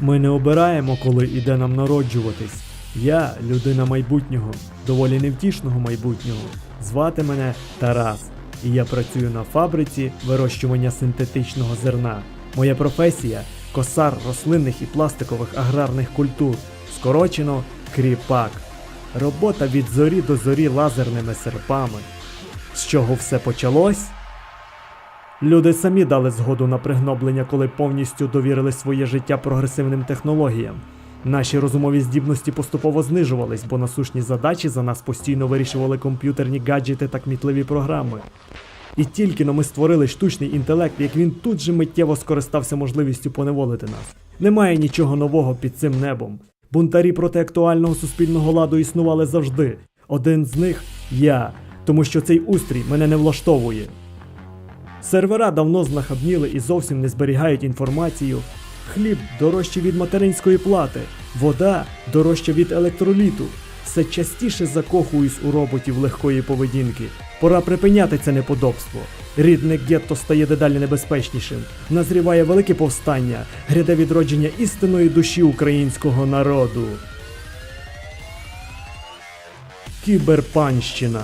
Ми не обираємо, коли і де нам народжуватись. Я людина майбутнього, доволі невтішного майбутнього. Звати мене Тарас, і я працюю на фабриці вирощування синтетичного зерна. Моя професія косар рослинних і пластикових аграрних культур, скорочено кріпак. Робота від зорі до зорі лазерними серпами. З чого все почалось? Люди самі дали згоду на пригноблення, коли повністю довірили своє життя прогресивним технологіям. Наші розумові здібності поступово знижувались, бо насущні задачі за нас постійно вирішували комп'ютерні гаджети та кмітливі програми. І тільки но ми створили штучний інтелект, як він тут же миттєво скористався можливістю поневолити нас. Немає нічого нового під цим небом. Бунтарі проти актуального суспільного ладу існували завжди. Один з них я, тому що цей устрій мене не влаштовує. Сервера давно знахабніли і зовсім не зберігають інформацію. Хліб дорожче від материнської плати, вода дорожча від електроліту. Все частіше закохуюсь у роботів легкої поведінки. Пора припиняти це неподобство. Рідне гетто стає дедалі небезпечнішим. Назріває велике повстання, гряде відродження істинної душі українського народу. Кіберпанщина.